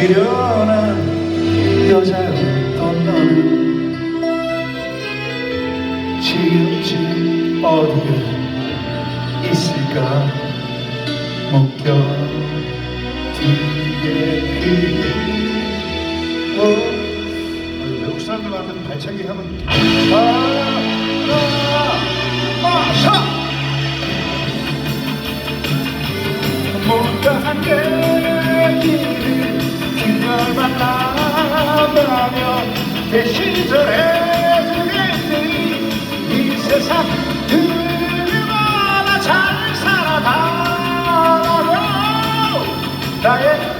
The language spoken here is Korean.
미련한 여자였던 너는 지금쯤 어디에 있을까 묶여두게 어, 외국 사람들 같은 발차기 하면 아, 아, 마샤 못다한 얘 그 시절의 주객들이 세상 얼마나 잘 살아가나요 나의